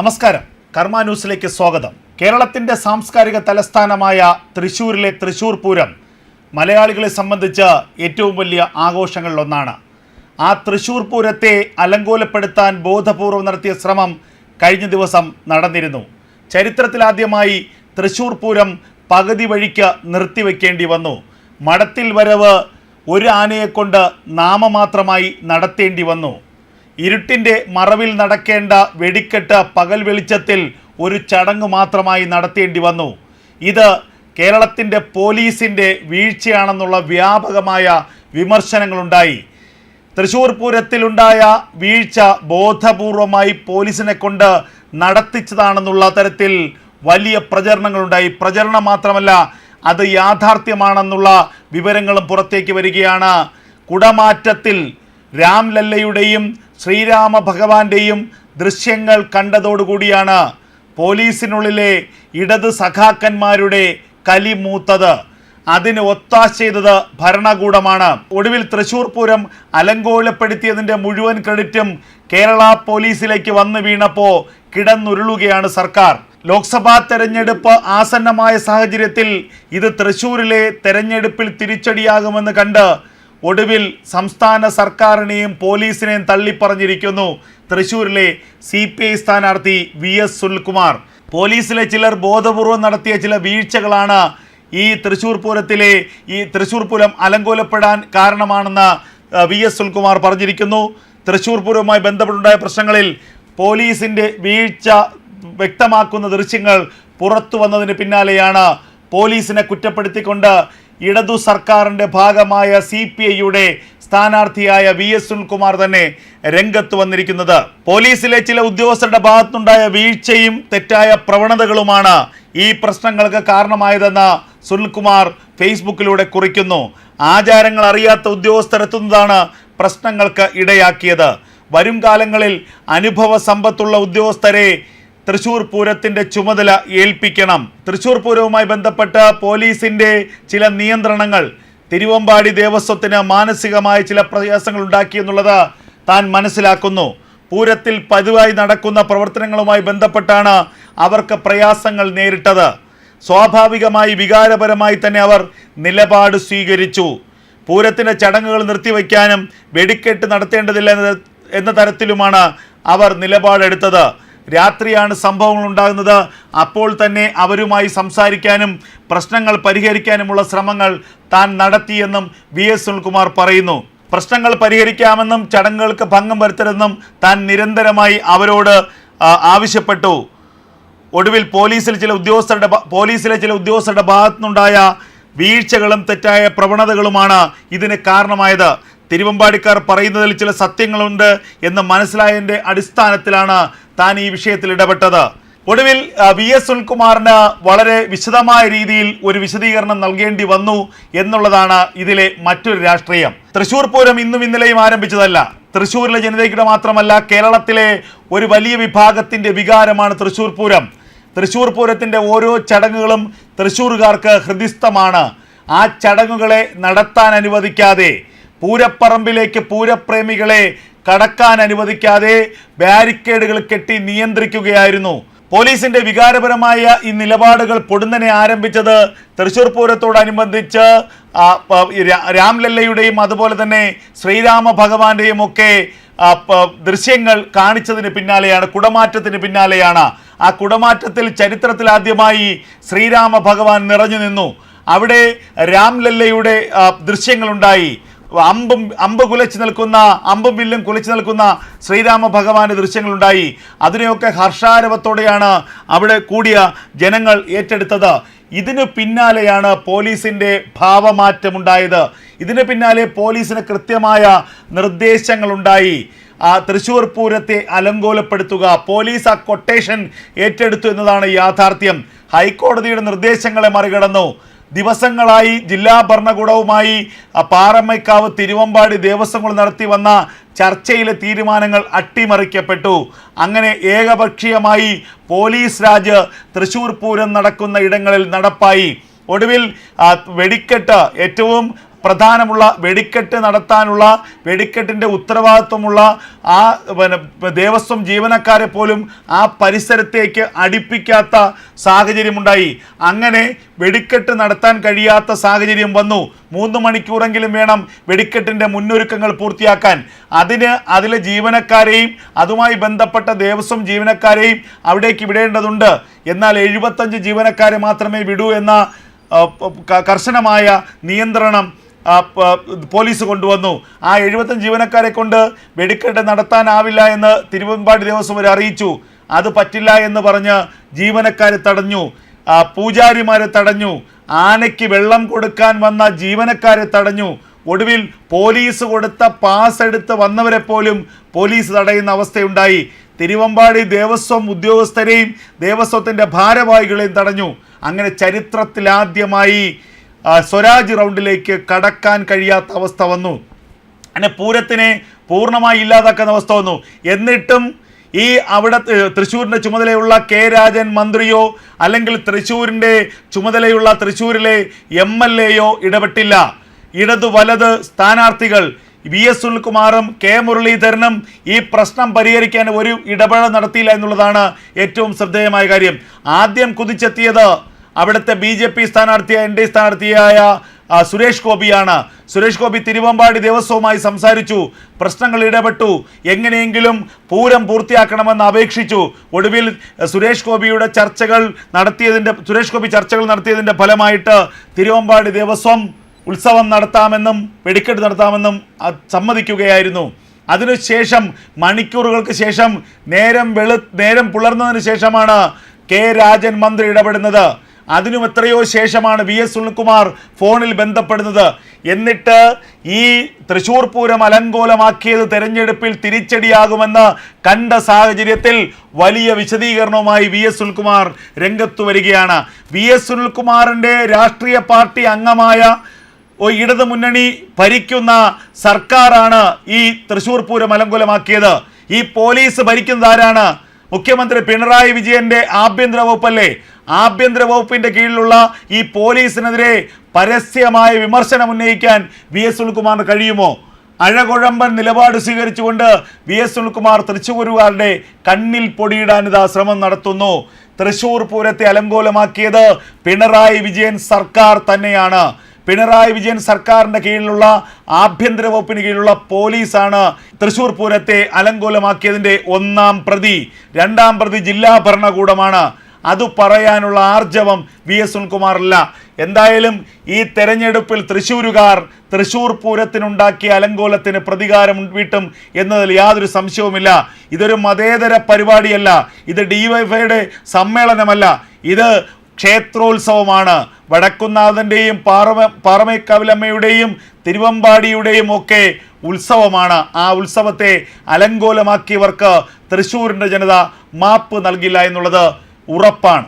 നമസ്കാരം. കർമ്മ ന്യൂസിലേക്ക് സ്വാഗതം. കേരളത്തിന്റെ സാംസ്കാരിക തലസ്ഥാനമായ തൃശ്ശൂരിലെ തൃശ്ശൂർ പൂരം മലയാളികളെ സംബന്ധിച്ച് ഏറ്റവും വലിയ ആഘോഷങ്ങളിലൊന്നാണ്. ആ തൃശ്ശൂർ പൂരത്തെ അലങ്കോലപ്പെടുത്താൻ ബോധപൂർവം നടത്തിയ ശ്രമം കഴിഞ്ഞ ദിവസം നടന്നിരുന്നു. ചരിത്രത്തിലാദ്യമായി തൃശ്ശൂർ പൂരം പകുതി വഴിക്ക് നിർത്തിവെക്കേണ്ടി വന്നു. മഠത്തിൽ വരവ് ഒരു ആനയെക്കൊണ്ട് നാമമാത്രമായി നടത്തേണ്ടി വന്നു. ഇരുട്ടിന്റെ മറവിൽ നടക്കേണ്ട വെടിക്കെട്ട് പകൽ വെളിച്ചത്തിൽ ഒരു ചടങ്ങ് മാത്രമായി നടത്തേണ്ടി വന്നു. ഇത് കേരളത്തിന്റെ പോലീസിന്റെ വീഴ്ചയാണെന്നുള്ള വ്യാപകമായ വിമർശനങ്ങളുണ്ടായി. തൃശൂർ പൂരത്തിലുണ്ടായ വീഴ്ച ബോധപൂർവമായി പോലീസിനെ കൊണ്ട് നടത്തിച്ചതാണെന്നുള്ള തരത്തിൽ വലിയ പ്രചരണങ്ങളുണ്ടായി. പ്രചരണം മാത്രമല്ല അത് യാഥാർത്ഥ്യമാണെന്നുള്ള വിവരങ്ങളും പുറത്തേക്ക് വരികയാണ്. കുടമാറ്റത്തിൽ രാംലല്ലയുടെയും ശ്രീരാമ ഭഗവാന്റെയും ദൃശ്യങ്ങൾ കണ്ടതോടുകൂടിയാണ് പോലീസിനുള്ളിലെ ഇടത് സഖാക്കന്മാരുടെ കലി മൂത്തത്. അതിന് ഒത്താശ ചെയ്തത് ഭരണകൂടമാണ്. ഒടുവിൽ തൃശൂർ പൂരം അലങ്കോലപ്പെടുത്തിയതിന്റെ മുഴുവൻ ക്രെഡിറ്റും കേരള പോലീസിലേക്ക് വന്നു വീണപ്പോൾ കിടന്നുരുളുകയാണ് സർക്കാർ. ലോക്സഭാ തെരഞ്ഞെടുപ്പ് ആസന്നമായ സാഹചര്യത്തിൽ ഇത് തൃശൂരിലെ തെരഞ്ഞെടുപ്പിൽ തിരിച്ചടിയാകുമെന്ന് കണ്ട് ഒടുവിൽ സംസ്ഥാന സർക്കാരിനെയും പോലീസിനെയും തള്ളിപ്പറഞ്ഞിരിക്കുന്നു തൃശൂരിലെ സി പി ഐ സ്ഥാനാർത്ഥി വി എസ് സുനിൽകുമാർ. പോലീസിലെ ചിലർ ബോധപൂർവം നടത്തിയ ചില വീഴ്ചകളാണ് ഈ തൃശൂർ പൂരത്തിലെ ഈ തൃശൂർ പൂരം അലങ്കോലപ്പെടാൻ കാരണമാണെന്ന് വി എസ് സുനിൽകുമാർ പറഞ്ഞിരിക്കുന്നു. തൃശൂർ പൂരവുമായി ബന്ധപ്പെട്ടുണ്ടായ പ്രശ്നങ്ങളിൽ പോലീസിന്റെ വീഴ്ച വ്യക്തമാക്കുന്ന ദൃശ്യങ്ങൾ പുറത്തു വന്നതിന് പിന്നാലെയാണ് പോലീസിനെ കുറ്റപ്പെടുത്തിക്കൊണ്ട് ഇടതു സർക്കാരിന്റെ ഭാഗമായ സി പി ഐയുടെ സ്ഥാനാർത്ഥിയായ വി എസ് സുനിൽകുമാർ തന്നെ രംഗത്ത് വന്നിരിക്കുന്നത്. പോലീസിലെ ചില ഉദ്യോഗസ്ഥരുടെ ഭാഗത്തുണ്ടായ വീഴ്ചയും തെറ്റായ പ്രവണതകളുമാണ് ഈ പ്രശ്നങ്ങൾക്ക് കാരണമായതെന്ന് സുനിൽകുമാർ ഫേസ്ബുക്കിലൂടെ കുറിക്കുന്നു. ആചാരങ്ങൾ അറിയാത്ത ഉദ്യോഗസ്ഥരെത്തുന്നതാണ് പ്രശ്നങ്ങൾക്ക് ഇടയാക്കിയത്. വരും കാലങ്ങളിൽ അനുഭവ സമ്പത്തുള്ള ഉദ്യോഗസ്ഥരെ തൃശൂർ പൂരത്തിന്റെ ചുമതല ഏൽപ്പിക്കണം. തൃശൂർ പൂരവുമായി ബന്ധപ്പെട്ട പോലീസിന്റെ ചില നിയന്ത്രണങ്ങൾ തിരുവമ്പാടി ദേവസ്വത്തിന് മാനസികമായ ചില പ്രയാസങ്ങൾ ഉണ്ടാക്കിയെന്നുള്ളത് താൻ മനസ്സിലാക്കുന്നു. പൂരത്തിൽ പതിവായി നടക്കുന്ന പ്രവർത്തനങ്ങളുമായി ബന്ധപ്പെട്ടാണ് അവർക്ക് പ്രയാസങ്ങൾ നേരിട്ടത്. സ്വാഭാവികമായി വികാരപരമായി തന്നെ അവർ നിലപാട് സ്വീകരിച്ചു. പൂരത്തിന്റെ ചടങ്ങുകൾ നിർത്തിവെക്കാനും വെടിക്കെട്ട് നടത്തേണ്ടതില്ല എന്ന തരത്തിലുമാണ് അവർ നിലപാടെടുത്തത്. രാത്രിയാണ് സംഭവങ്ങൾ ഉണ്ടാകുന്നത്. അപ്പോൾ തന്നെ അവരുമായി സംസാരിക്കാനും പ്രശ്നങ്ങൾ പരിഹരിക്കാനുമുള്ള ശ്രമങ്ങൾ താൻ നടത്തിയെന്നും വി എസ് സുനിൽകുമാർ പറയുന്നു. പ്രശ്നങ്ങൾ പരിഹരിക്കാമെന്നും ചടങ്ങുകൾക്ക് ഭംഗം വരുത്തരുതെന്നും താൻ നിരന്തരമായി അവരോട് ആവശ്യപ്പെട്ടു. ഒടുവിൽ പോലീസിൽ ചില ഉദ്യോഗസ്ഥരുടെ പോലീസിലെ ചില ഉദ്യോഗസ്ഥരുടെ ഭാഗത്തുനിന്നുണ്ടായ വീഴ്ചകളും തെറ്റായ പ്രവണതകളുമാണ് ഇതിന് കാരണമായത്. തിരുവമ്പാടിക്കാർ പറയുന്നതിൽ ചില സത്യങ്ങളുണ്ട് എന്ന് മനസ്സിലായതിന്റെ അടിസ്ഥാനത്തിലാണ് താൻ ഈ വിഷയത്തിൽ ഇടപെട്ടത്. ഒടുവിൽ വി എസ് സുനിൽകുമാറിന് വളരെ വിശദമായ രീതിയിൽ ഒരു വിശദീകരണം നൽകേണ്ടി വന്നു എന്നുള്ളതാണ് ഇതിലെ മറ്റൊരു രാഷ്ട്രീയം. തൃശൂർ പൂരം ഇന്നും ഇന്നലെയും ആരംഭിച്ചതല്ല. തൃശ്ശൂരിലെ ജനതയ്ക്കിടെ മാത്രമല്ല കേരളത്തിലെ ഒരു വലിയ വിഭാഗത്തിന്റെ വികാരമാണ് തൃശ്ശൂർ പൂരം. തൃശ്ശൂർ പൂരത്തിന്റെ ഓരോ ചടങ്ങുകളും തൃശ്ശൂർകാർക്ക് ഹൃദിസ്ഥമാണ്. ആ ചടങ്ങുകളെ നടത്താൻ അനുവദിക്കാതെ പൂരപ്പറമ്പിലേക്ക് പൂരപ്രേമികളെ കടക്കാൻ അനുവദിക്കാതെ ബാരിക്കേഡുകൾ കെട്ടി നിയന്ത്രിക്കുകയായിരുന്നു. പോലീസിന്റെ വികാരപരമായ ഈ നിലപാടുകൾ പൊടുന്നനെ ആരംഭിച്ചത് തൃശൂർ പൂരത്തോടനുബന്ധിച്ച് രാംലല്ലയുടെയും അതുപോലെ തന്നെ ശ്രീരാമ ഭഗവാന്റെയും ഒക്കെ ദൃശ്യങ്ങൾ കാണിച്ചതിന് പിന്നാലെയാണ് കുടമാറ്റത്തിന് പിന്നാലെയാണ്. ആ കുടമാറ്റത്തിൽ ചരിത്രത്തിൽ ആദ്യമായി ശ്രീരാമ ഭഗവാൻ നിറഞ്ഞു നിന്നു. അവിടെ രാംലല്ലയുടെ ദൃശ്യങ്ങളുണ്ടായി. അമ്പും അമ്പ് കുലച്ചു നിൽക്കുന്ന അമ്പും വില്ലും കുലച്ചു നിൽക്കുന്ന ശ്രീരാമ ഭഗവാന്റെ ദൃശ്യങ്ങളുണ്ടായി. അതിനെയൊക്കെ ഹർഷാരവത്തോടെയാണ് അവിടെ കൂടിയ ജനങ്ങൾ ഏറ്റെടുത്തത്. ഇതിന് പിന്നാലെയാണ് പോലീസിന്റെ ഭാവമാറ്റമുണ്ടായത്. ഇതിന് പിന്നാലെ പോലീസിന് കൃത്യമായ നിർദ്ദേശങ്ങളുണ്ടായി. ആ തൃശൂർ പൂരത്തെ അലങ്കോലപ്പെടുത്തുക പോലീസ് ആ കൊട്ടേഷൻ ഏറ്റെടുത്തു എന്നതാണ് യാഥാർത്ഥ്യം. ഹൈക്കോടതിയുടെ നിർദ്ദേശങ്ങളെ മറികടന്നു. ദിവസങ്ങളായി ജില്ലാ ഭരണകൂടവുമായി ആ, പാറമ്മയ്ക്കാവ് തിരുവമ്പാടി ദേവസ്വങ്ങൾ നടത്തി വന്ന ചർച്ചയിലെ തീരുമാനങ്ങൾ അട്ടിമറിക്കപ്പെട്ടു. അങ്ങനെ ഏകപക്ഷീയമായി പോലീസ് രാജ് തൃശൂർ പൂരം നടക്കുന്ന ഇടങ്ങളിൽ നടപ്പായി. ഒടുവിൽ വെടിക്കെട്ട് ഏറ്റവും പ്രധാനമുള്ള വെടിക്കെട്ട് നടത്താനുള്ള വെടിക്കെട്ടിന്റെ ഉത്തരവാദിത്വമുള്ള ആ പിന്നെ ദേവസ്വം ജീവനക്കാരെ പോലും ആ പരിസരത്തേക്ക് അടുപ്പിക്കാത്ത സാഹചര്യമുണ്ടായി. അങ്ങനെ വെടിക്കെട്ട് നടത്താൻ കഴിയാത്ത സാഹചര്യം വന്നു. മൂന്ന് മണിക്കൂറെങ്കിലും വേണം വെടിക്കെട്ടിന്റെ മുന്നൊരുക്കങ്ങൾ പൂർത്തിയാക്കാൻ. അതിന് അതിലെ ജീവനക്കാരെയും അതുമായി ബന്ധപ്പെട്ട ദേവസ്വം ജീവനക്കാരെയും അവിടേക്ക് വിടേണ്ടതുണ്ട്. എന്നാൽ എഴുപത്തഞ്ച് ജീവനക്കാരെ മാത്രമേ വിടൂ എന്ന കർശനമായ നിയന്ത്രണം പോലീസ് കൊണ്ടുവന്നു. ആ എഴുപത്തഞ്ച് ജീവനക്കാരെ കൊണ്ട് വെടിക്കെട്ട് നടത്താനാവില്ല എന്ന് തിരുവമ്പാടി ദേവസ്വം വരെ അറിയിച്ചു. അത് പറ്റില്ല എന്ന് പറഞ്ഞ് ജീവനക്കാരെ തടഞ്ഞു. പൂജാരിമാരെ തടഞ്ഞു. ആനയ്ക്ക് വെള്ളം കൊടുക്കാൻ വന്ന ജീവനക്കാരെ തടഞ്ഞു. ഒടുവിൽ പോലീസ് കൊടുത്ത പാസ് എടുത്ത് വന്നവരെ പോലും പോലീസ് തടയുന്ന അവസ്ഥയുണ്ടായി. തിരുവമ്പാടി ദേവസ്വം ഉദ്യോഗസ്ഥരെയും ദേവസ്വത്തിന്റെ ഭാരവാഹികളെയും തടഞ്ഞു. അങ്ങനെ ചരിത്രത്തിലാദ്യമായി സ്വരാജ് റൗണ്ടിലേക്ക് കടക്കാൻ കഴിയാത്ത അവസ്ഥ വന്നു. അങ്ങനെ പൂരത്തിനെ പൂർണമായി ഇല്ലാതാക്കുന്ന അവസ്ഥ വന്നു. എന്നിട്ടും ഈ അവിടെ തൃശ്ശൂരിന്റെ ചുമതലയുള്ള കെ രാജൻ മന്ത്രിയോ അല്ലെങ്കിൽ തൃശ്ശൂരിന്റെ ചുമതലയുള്ള തൃശ്ശൂരിലെ എം എൽ എയോ ഇടപെട്ടില്ല. ഇടതു വലത് സ്ഥാനാർത്ഥികൾ വി എസ് സുനിൽകുമാറും കെ മുരളീധരനും ഈ പ്രശ്നം പരിഹരിക്കാൻ ഒരു ഇടപെടൽ നടത്തിയില്ല എന്നുള്ളതാണ് ഏറ്റവും ശ്രദ്ധേയമായ കാര്യം. ആദ്യം കുതിച്ചെത്തിയത് അവിടുത്തെ ബി ജെ പി സ്ഥാനാർത്ഥിയായ എൻ ഡി സ്ഥാനാർത്ഥിയായ സുരേഷ് ഗോപിയാണ്. സുരേഷ് ഗോപി തിരുവമ്പാടി ദേവസ്വവുമായി സംസാരിച്ചു. പ്രശ്നങ്ങൾ ഇടപെട്ടു. എങ്ങനെയെങ്കിലും പൂരം പൂർത്തിയാക്കണമെന്ന് അപേക്ഷിച്ചു. ഒടുവിൽ സുരേഷ് ഗോപിയുടെ ചർച്ചകൾ നടത്തിയതിന്റെ സുരേഷ് ഗോപി ചർച്ചകൾ നടത്തിയതിന്റെ ഫലമായിട്ട് തിരുവമ്പാടി ദേവസ്വം ഉത്സവം നടത്താമെന്നും വെടിക്കെട്ട് നടത്താമെന്നും സമ്മതിക്കുകയായിരുന്നു. അതിനുശേഷം മണിക്കൂറുകൾക്ക് ശേഷം നേരം വെളു നേരം പുലർന്നതിന് ശേഷമാണ് കെ രാജൻ മന്ത്രി ഇടപെടുന്നത്. അതിനും എത്രയോ ശേഷമാണ് വി എസ് സുനിൽകുമാർ ഫോണിൽ ബന്ധപ്പെടുന്നത്. എന്നിട്ട് ഈ തൃശൂർ പൂരം അലങ്കോലമാക്കിയത് തെരഞ്ഞെടുപ്പിൽ തിരിച്ചടിയാകുമെന്ന് കണ്ട സാഹചര്യത്തിൽ വലിയ വിശദീകരണവുമായി വി എസ് സുനിൽകുമാർ രംഗത്തു വരികയാണ്. വി എസ് സുനിൽകുമാറിന്റെ രാഷ്ട്രീയ പാർട്ടി അംഗമായ ഇടതു മുന്നണി ഭരിക്കുന്ന സർക്കാരാണ് ഈ തൃശൂർ പൂരം അലങ്കോലമാക്കിയത്. ഈ പോലീസ് ഭരിക്കുന്നത് ആരാണ്? മുഖ്യമന്ത്രി പിണറായി വിജയന്റെ ആഭ്യന്തര വകുപ്പല്ലേ? ആഭ്യന്തര വകുപ്പിന്റെ കീഴിലുള്ള ഈ പോലീസിനെതിരെ പരസ്യമായ വിമർശനം ഉന്നയിക്കാൻ വി എസ് സുനിൽകുമാറിന് കഴിയുമോ? അഴകുഴമ്പൻ നിലപാട് സ്വീകരിച്ചുകൊണ്ട് വി എസ് സുനിൽകുമാർ തൃശ്ശൂരുകാരുടെ കണ്ണിൽ പൊടിയിടാൻ ഇതാ ശ്രമം നടത്തുന്നു. തൃശൂർ പൂരത്തെ അലങ്കോലമാക്കിയത് പിണറായി വിജയൻ സർക്കാർ തന്നെയാണ്. പിണറായി വിജയൻ സർക്കാരിന്റെ കീഴിലുള്ള ആഭ്യന്തര വകുപ്പിന് കീഴിലുള്ള പോലീസാണ് തൃശൂർ പൂരത്തെ അലങ്കോലമാക്കിയതിന്റെ ഒന്നാം പ്രതി. രണ്ടാം പ്രതി ജില്ലാ ഭരണകൂടമാണ്. അത് പറയാനുള്ള ആർജവം വി എസ് സുനിൽകുമാറില്ല എന്തായാലും ഈ തെരഞ്ഞെടുപ്പിൽ തൃശ്ശൂരുകാർ തൃശ്ശൂർ പൂരത്തിനുണ്ടാക്കിയ അലങ്കോലത്തിന് പ്രതികാരം വീട്ടും എന്നതിൽ യാതൊരു സംശയവുമില്ല. ഇതൊരു മതേതര പരിപാടിയല്ല. ഇത് ഡിവൈഫൈയുടെ സമ്മേളനമല്ല. ഇത് ക്ഷേത്രോത്സവമാണ്. വടക്കുന്നാഥന്റെയും പാറമ പാറമേക്കവിലമ്മയുടെയും തിരുവമ്പാടിയുടെയും ഒക്കെ ഉത്സവമാണ്. ആ ഉത്സവത്തെ അലങ്കോലമാക്കിയവർക്ക് തൃശ്ശൂരിന്റെ ജനത മാപ്പ് നൽകില്ല എന്നുള്ളത് ഉറപ്പാണ്.